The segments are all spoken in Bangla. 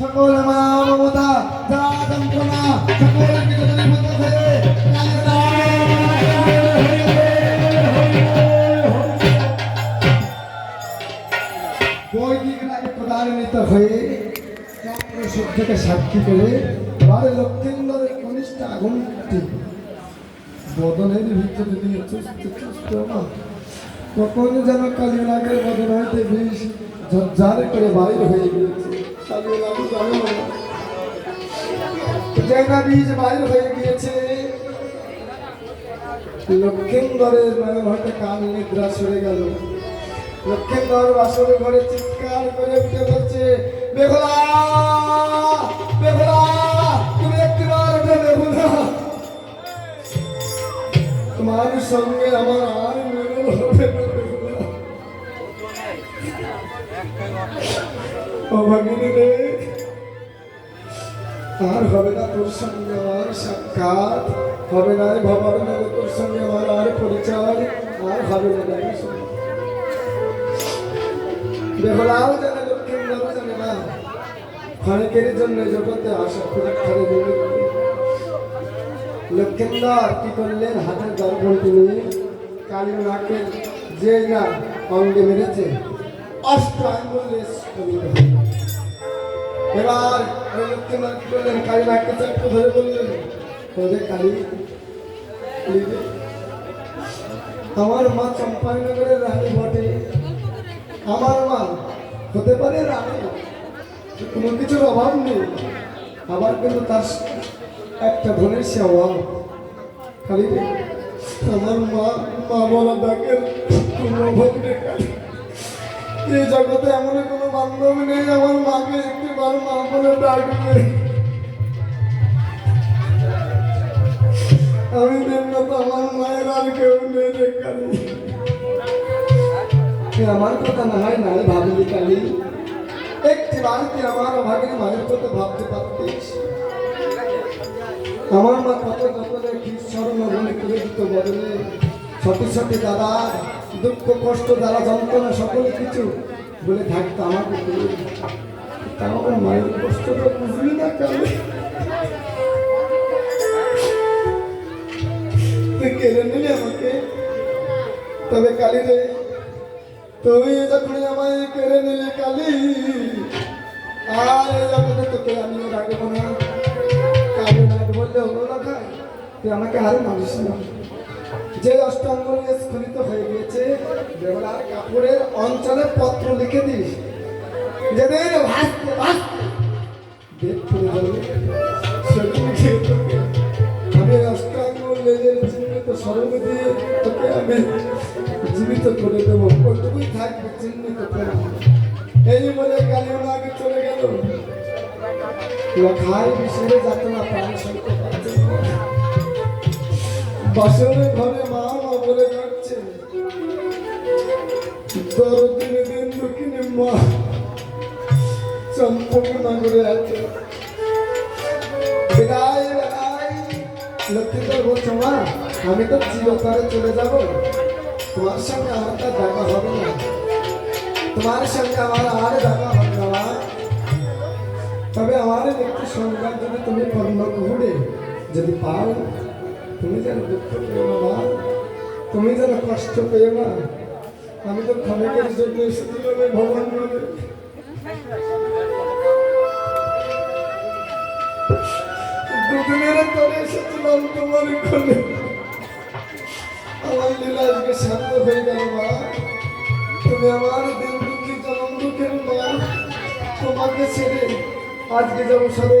সকল মা মমতা যা যন্ত্রণা, সকল কিছু পরিবর্তন হয়ে চক্র সূর্যকে সাক্ষী করে বারে লক্ষেন্দরের কনিষ্ঠ আগুনটি বদনের ভিতরে দিয়ে চুস্ত চুস্ত কখন যেন কালী রাগের বদন হইতে বিষ ঝরঝার করে বাইর হয়ে গিয়েছে। বীজ বাইর হয়ে গিয়েছে। নিদ্রা সরে গেল। বাসর ঘরে চিৎকার করে উঠে তোমার সঙ্গে আমার আর মিলন হবে না। ও ভগিনী রে আর হবে না তোর সঙ্গে আমার সাক্ষাৎ হবে না ভবার নগে তোর সঙ্গে আমার আর পরিচয় আর হবে না বেহলাও জানে লক্ষ্মীন্দরও জানে না ক্ষণিকের জন্য জগতে আসা ক্ষুদাক্ষরে দেবে লক্ষ্মীন্দর কি করলেন হাতের দর্পণটি নিয়ে কালী নাকে যে না অঙ্গে মেরেছে অষ্ট আঙ্গুল রেস কমিত হয়ে এবার লক্ষ্মীন্দর কি করলেন কালী নাককে চাপতে ধরে বললেন। তোদের কালী আমার মা চম্পাইনগরের রানী বটে। আমার মা হতে পারে রানী, কোনো কিছুর অভাব নেই। আবার কিন্তু তার একটা ধনের সে অভাব। খালি আমার মা মা বলা ডাকের কোনো অভাব নেই। এই জগতে এমন কোনো বান্ধব নেই আমার মাকে একটি বার মা বলে ডাকবে আমি দেখব তো আমার মায়ের আর কেউ নেই আমার কথা না হয় নাই ভাবলি কালি একটি বার আমার অভাগের মায়ের কথা ভাবতে পারতিস? আমার মা কত কত মনে করে দিত বদলে। সতী সতী দাদা দুঃখ, কষ্ট দ্বারা যন্ত্রণা, সকল কিছু বলে থাকতো আমাকে তুই আমার মায়ের কষ্টটা বুঝলি না কালি তুই কেড়ে নিলি আমাকে। তবে কালি রে তুমি যখন আমায় নিলে আর তোকে রাখব না। কালি না তুই আমাকে যে অষ্টাঙ্গ নিয়ে স্খলিত হয়ে দেবলার কাপড়ের অঞ্চলে পত্র লিখে দিস। যেদিন ভাসতে ভাসতে দেব করে যাবে আমি দিয়ে জীবিত করে দেবো ওইটুকুই থাকবে চিহ্নিত এই বলে কালিও আগে চলে গেল। লখাই বিষয়ে যাত না প্রাণ সইতে পারছে ঘরে মা চম্পক নগরে আছে। আমি তো চিরতরে চলে যাব। তোমার সঙ্গে আমার তো দেখা হবে না। তোমার সঙ্গে আমার আর দেখা হবে না তবে আমার একটু সংবাদ যদি তুমি কর্ণ কুহুড়ে যদি পাও, তুমি যেন দুঃখ পেও না তুমি যেন কষ্ট পেও না। আমি তো ক্ষণিকের জন্য এসেছিলাম এই ভগবান বলে দুদিনের তরে এসেছিলাম তোমার কোলে। আমার লীলা আজকে শান্ত হয়ে গেল মা। তুমি আমার দিন দুঃখী জনম দুঃখের মা। তোমাকে ছেড়ে আজকে যাব সরে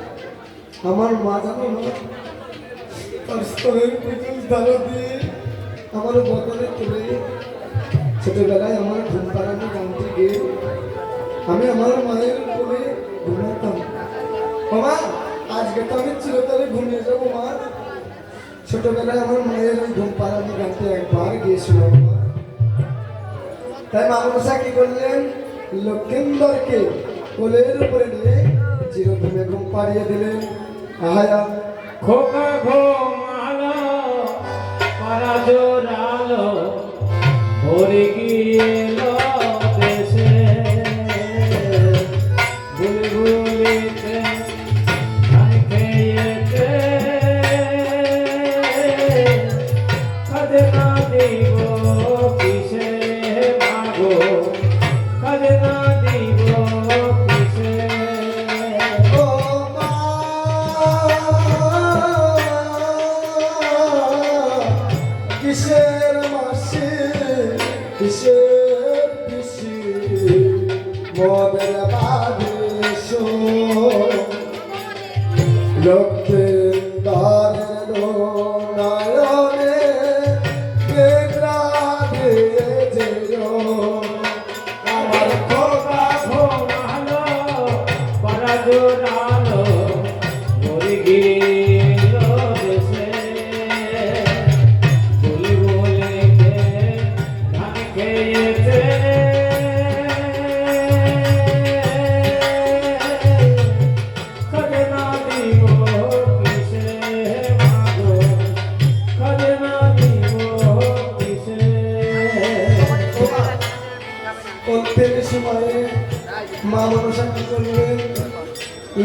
আমার মা জানো তার স্তনের পিছন ধারা দিয়ে আমার বদলে তুলে ছোটবেলায় আমার ঘুম পাড়ানো গানটি গিয়ে আমি আমার মায়ের কোলে ঘুমাতাম। মামা আজকে তো আমি চিরতরে ঘুমিয়ে যাব, মা। ছোটবেলায় আমার মায়ের ওই ঘুম পাড়ানো গানটি একবার গিয়েছিলাম তাই মামনসা কি করলেন? লক্ষেন্দরকে কোলের উপরে নিয়ে চিরঘুমে ঘুম পাড়িয়ে দিলেন। আহায়া খোকা ঘুমালো পারা জোরালো ভরে গিয়েল দেশে। Okay.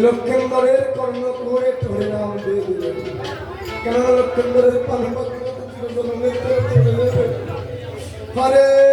লক্ষেন্দরের করে ধরে নাম দিয়ে দিলেন কেননা লক্ষেন্দরের পানপত্র হরে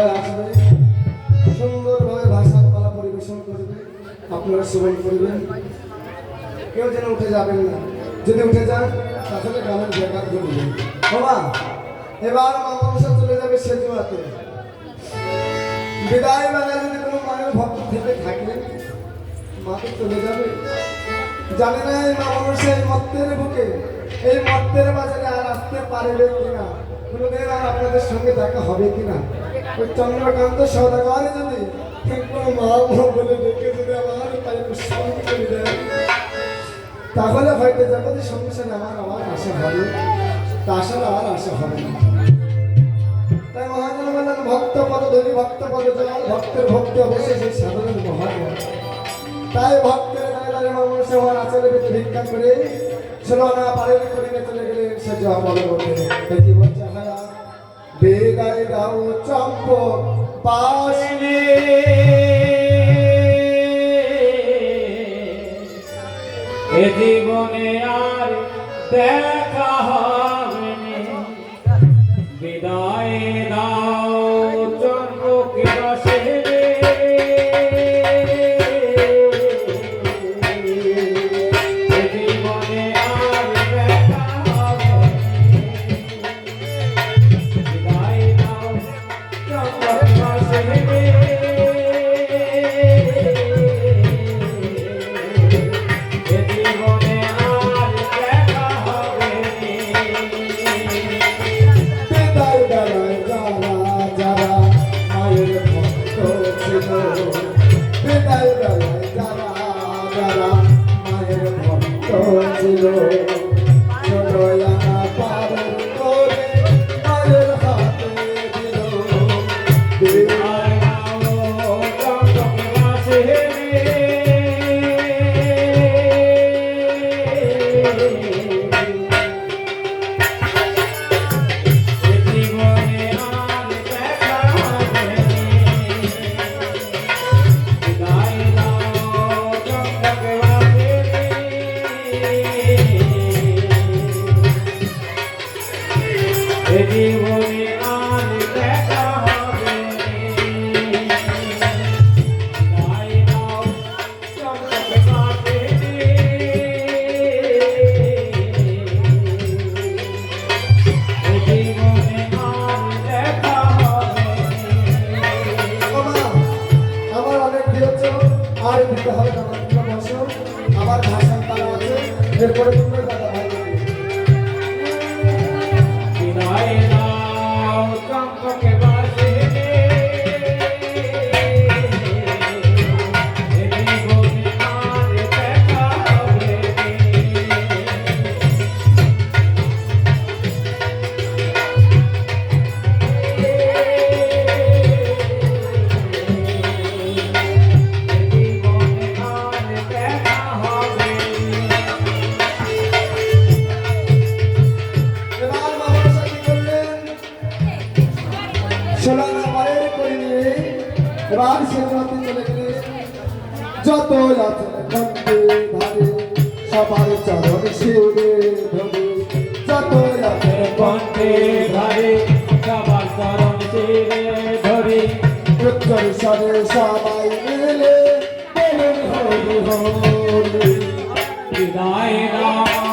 ভাই আসবে সুন্দরভাবে ভাষার পালা পরিবেশন করবে আপনারা শ্রবণ করবেন কেউ যেন উঠে যাবেন না যদি উঠে যান তাহলে গানের জায়গা ধরবে বাবা এবার মা মানুষের চলে যাবে সেজুয়াতে বিদায় বেলা যদি কোনো মায়ের ভক্ত থেকে থাকে মা তো চলে যাবে জানে না এই মা মানুষ এই মত্তের বুকে এই মত্তের বাজারে আর আসতে পারবে কিনা? কোনোদিন আর আপনাদের সঙ্গে দেখা হবে কিনা? ওই চন্দ্রকান্ত সৌদাগর যদি মা বলে ডেকে যদি আমার তাহলে হয়তো জগতের সংসারে আমার আমার আশা হবে। তাছাড়া আর আশা হবে না। তাই মহাজন বললেন ভক্ত পদ ধরি ভক্ত পদ জল ভক্তের ভক্তি অবশ্যই সেই সাধনের মহাজন তাই ভক্তের গায়ে দাঁড়িয়ে মানুষ আমার আচারে পেতে ভিক্ষা করে। ছিল না পারের করিনে চলে গেলে সে যা বলতে কি বলছে হারা, বেগায় দাও চম্পক পাশ। এ জীবনে আর হরি উত্তর সরে সবাই মিলে বিদায় রাম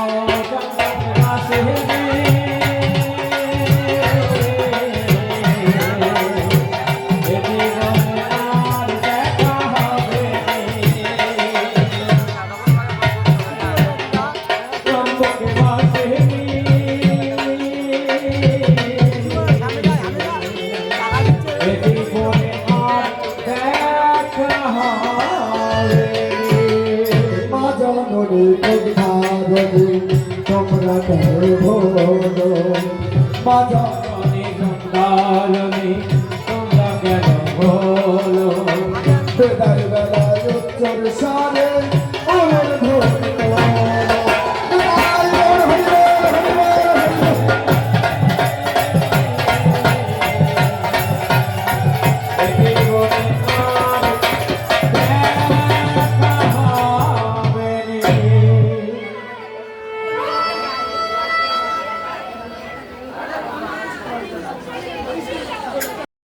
poder